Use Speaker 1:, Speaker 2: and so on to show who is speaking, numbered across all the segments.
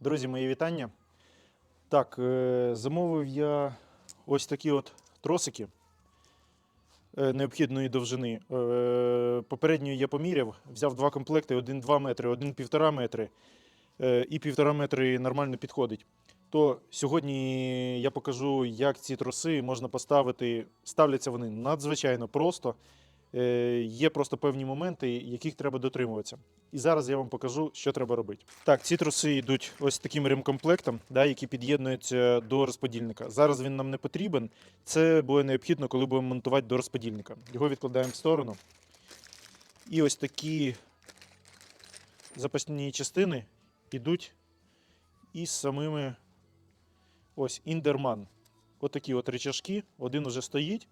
Speaker 1: Друзі, мої вітання. Так, е, замовив я ось такі от тросики е, необхідної довжини. Е, Попередньо я поміряв, взяв два комплекти: один 2 метри, один 1,5 метри. І 1,5 метри нормально підходить. То сьогодні я покажу, як ці троси можна поставити. Ставляться вони надзвичайно просто. Е, Є просто певні моменти, яких треба дотримуватися. І зараз я вам покажу, що треба робити. Так, ці троси йдуть ось таким ремкомплектом, да, які під'єднуються до розподільника. Зараз він нам не потрібен. Це буде необхідно, коли будемо монтувати до розподільника. Його відкладаємо в сторону. І ось такі запасні частини йдуть із самими ось індерман. Отакі от речашки. Один уже стоїть.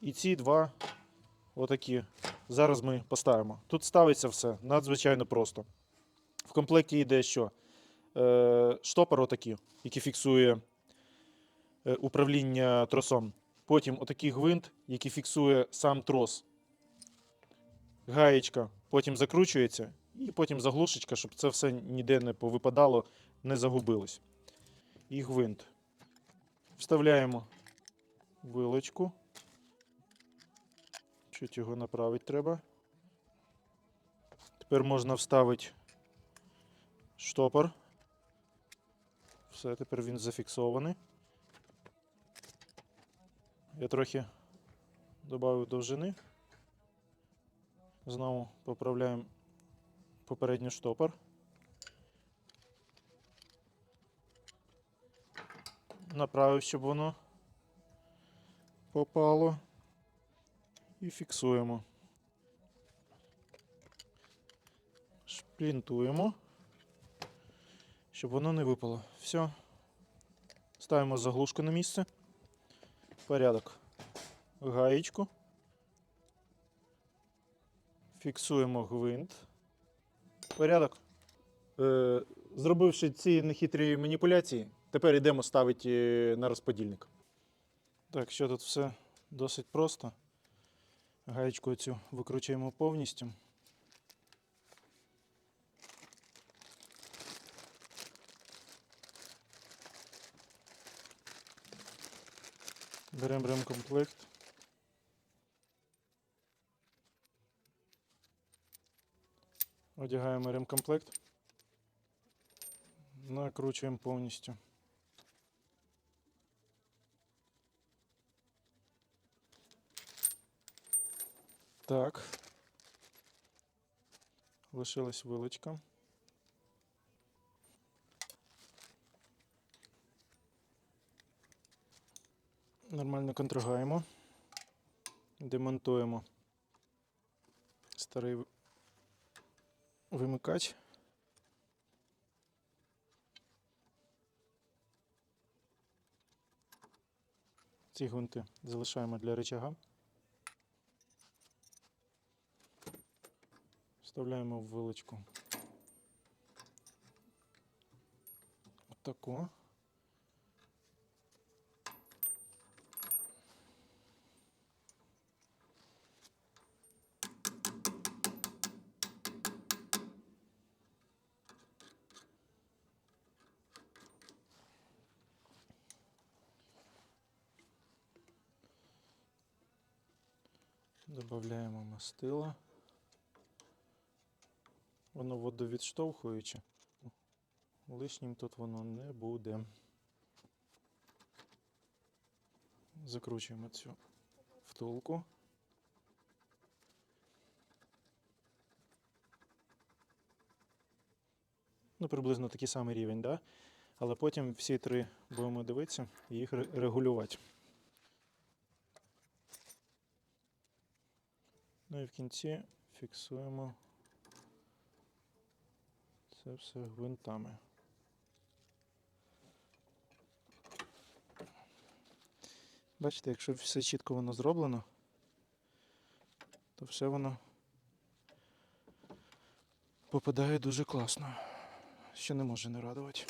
Speaker 1: І ці два отакі Зараз ми поставимо. Тут ставиться все надзвичайно просто. В комплекті йде що? Е, штопор отакий, який фіксує е, управління тросом. Потім отакий гвинт, який фіксує сам трос. Гаєчка потім закручується, і потім заглушечка, щоб це все ніде не повипадало, не загубилось. І гвинт. Вставляємо вилочку. Чуть його направити треба. Тепер можна вставити штопор. Все, тепер він зафіксований. Я трохи додав довжини. Знову поправляємо попередній штопор. Направив, щоб воно попало і фіксуємо. Шплінтуємо, щоб воно не випало. Все. Ставимо заглушку на місце. Порядок. Гаєчку. Фіксуємо гвинт. Порядок. Е, зробивши ці нехитрі маніпуляції, тепер йдемо ставити е, на розподільник. Так, що тут все досить просто. Гаєчку цю викручуємо повністю. Беремо ремкомплект. Одягаємо ремкомплект. Накручуємо повністю. Так. Лишилась вилочка. Нормально контрагаємо. Демонтуємо старий вимикач. Ці гвинти залишаємо для рычага. Вставляємо в вилочку. Отаку. Добавляємо мастила. Воно водовідштовхуюче. Лишнім тут воно не буде. Закручуємо цю втулку. Ну, приблизно такий самий рівень, да? Але потім всі три будемо дивитися і їх регулювати. Ну і в кінці фіксуємо це все гвинтами. Бачите, якщо все чітко воно зроблено, то все воно попадає дуже класно. Що не може не радувати.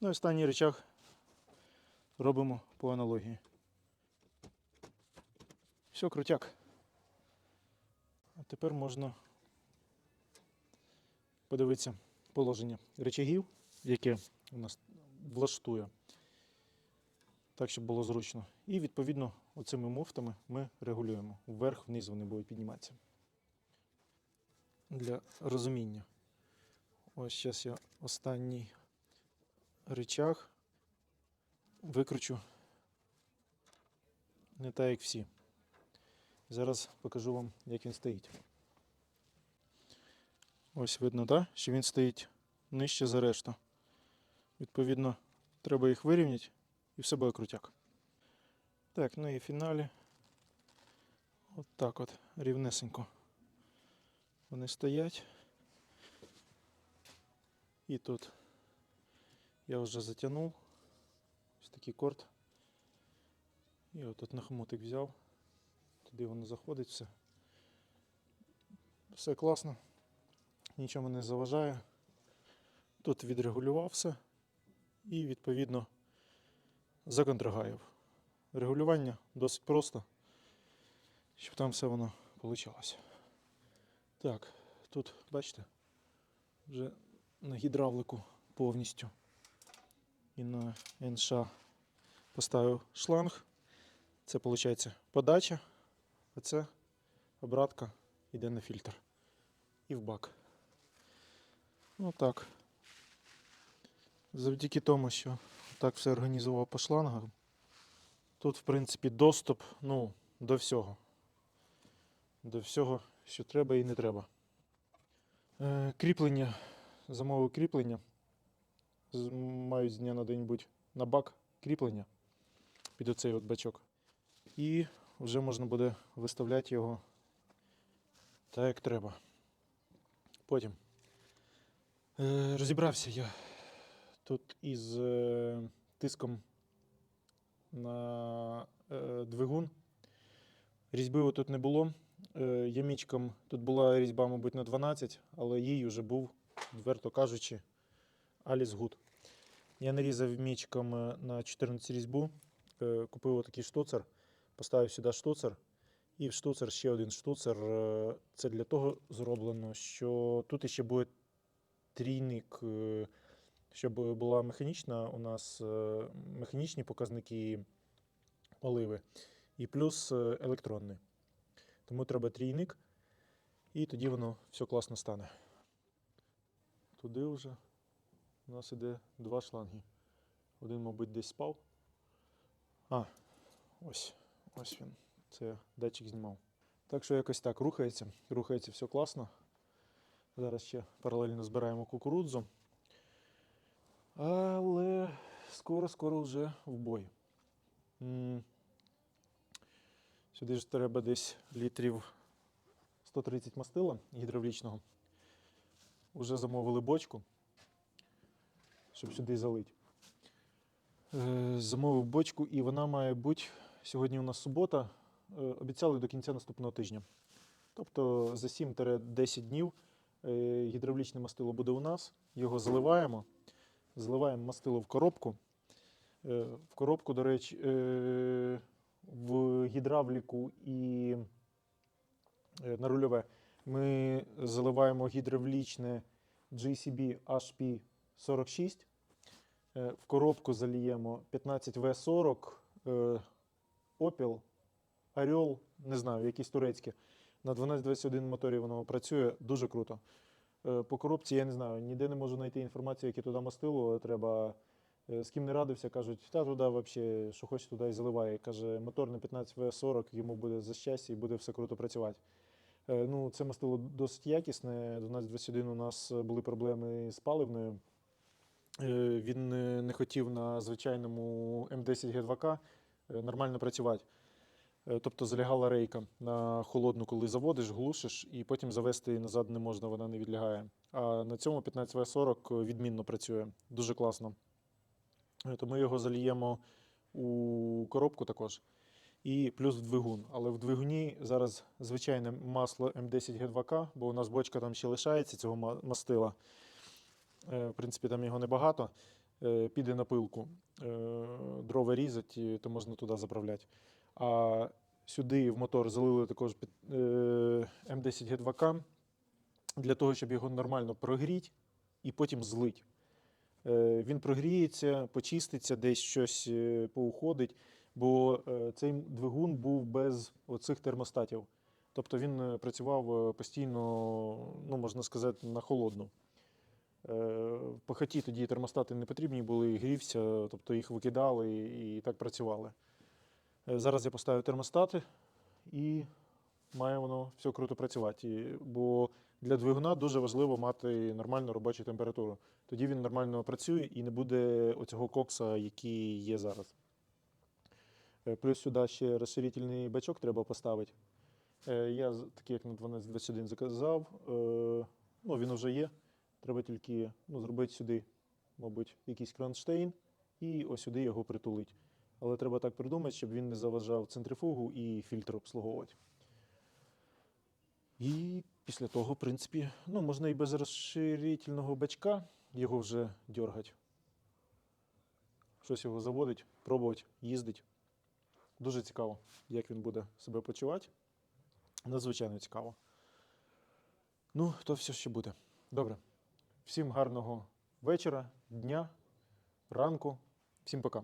Speaker 1: Ну і останній речах робимо по аналогії. Все, крутяк. Тепер можна подивитися положення речагів, яке у нас влаштує. Так, щоб було зручно. І відповідно оцими муфтами ми регулюємо. Вверх-вниз вони будуть підніматися. Для розуміння. Ось зараз я останній речах викручу не так, як всі. Зараз покажу вам, як він стоїть. Ось видно, так? що він стоїть нижче за решту. Відповідно, треба їх вирівняти і все буде крутяк. Так, ну і в фіналі. От так от, рівнесенько. Вони стоять. І тут я вже затягнув. Ось такий корд. І отут на хомутик взяв. Туди воно заходить все. Все класно. Нічого не заважає. Тут відрегулював все і відповідно законтрагаяв. Регулювання досить просто, щоб там все воно вийшло. Так, тут, бачите, вже на гідравлику повністю і на НШ поставив шланг. Це виходить подача, а це обратка йде на фільтр і в бак. Ну так. Завдяки тому, що так все організував по шлангам, тут, в принципі, доступ ну, до всього. До всього, що треба і не треба. Е, кріплення, замовив кріплення. Мають з дня на день бути на бак кріплення під оцей от бачок. І вже можна буде виставляти його так, як треба. Потім е, розібрався я тут із е, тиском на е, двигун. Різьби тут не було. Ямічком тут була різьба, мабуть, на 12, але їй вже був, відверто кажучи, Аліс Гуд. Я нарізав мічком на 14 різьбу, купив отакий штуцер, поставив сюди штуцер. І в штуцер ще один штуцер. Е, Це для того зроблено, що тут ще буде трійник, е, щоб була механічна у нас е, механічні показники оливи, і плюс електронний. Тому треба трійник, і тоді воно все класно стане. Туди вже у нас іде два шланги. Один, мабуть, десь спав. А, ось, ось він. Це датчик знімав. Так що якось так рухається. Рухається все класно. Зараз ще паралельно збираємо кукурудзу. Але скоро-скоро вже в бой. Сюди ж треба десь літрів 130 мастила гідравлічного. Уже замовили бочку, щоб сюди залити. Е, Замовив бочку, і вона має бути сьогодні у нас субота. е, Обіцяли до кінця наступного тижня. Тобто за 7-10 днів е, гідравлічне мастило буде у нас. Його заливаємо. Заливаємо мастило в коробку. Е, В коробку, до речі, в гідравліку і на рульове ми заливаємо гідравлічне GCB HP46. Е, В коробку заліємо 15V40 е, Opel, Орел, не знаю, якісь турецькі. На 1221 моторі воно працює дуже круто. Е, По коробці я не знаю, ніде не можу знайти інформацію, яке туди мастило. Треба е, з ким не радився, кажуть, та туди взагалі, що хочеш, туди і заливає. Каже, мотор на 15В40, йому буде за щастя і буде все круто працювати. Е, Ну, це мастило досить якісне. 1221 у нас були проблеми з паливною. Він не хотів на звичайному М10Г2К е, нормально працювати. Е, Тобто залягала рейка на холодну, коли заводиш, глушиш, і потім завести назад не можна, вона не відлягає. А на цьому 15В40 відмінно працює, дуже класно. Е, То ми його заліємо у коробку також. І плюс в двигун. Але в двигуні зараз звичайне масло М10Г2К, бо у нас бочка там ще лишається цього мастила. Е, В принципі, там його небагато. Е, Піде на пилку. Е, Дрова різать, і то можна туди заправляти. А Сюди в мотор залили також е, М10 Г2К для того, щоб його нормально прогріти і потім злить. Е, Він прогріється, почиститься, десь щось поуходить, бо цей двигун був без оцих термостатів. Тобто він працював постійно, ну, можна сказати, на холодну. В похоті тоді термостати не потрібні були, грівся, тобто їх викидали і так працювали. Е, Зараз я поставив термостати і має воно все круто працювати. Бо для двигуна дуже важливо мати нормальну робочу температуру. Тоді він нормально працює і не буде оцього кокса, який є зараз. Е, Плюс сюди ще розширительний бачок треба поставити. Е, Я такий, як на 1221 заказав. Ну, він вже є. Треба тільки ну, зробити сюди, мабуть, якийсь кронштейн і ось сюди його притулити. Але треба так придумати, щоб він не заважав центрифугу і фільтр обслуговувати. І після того, в принципі, ну, можна і без розширительного бачка його вже дергати. Щось його заводить, пробувати, їздить. Дуже цікаво, як він буде себе почувати. Надзвичайно цікаво. Ну, то все ще буде. Добре. Всім гарного вечора, дня, ранку. Всім пока.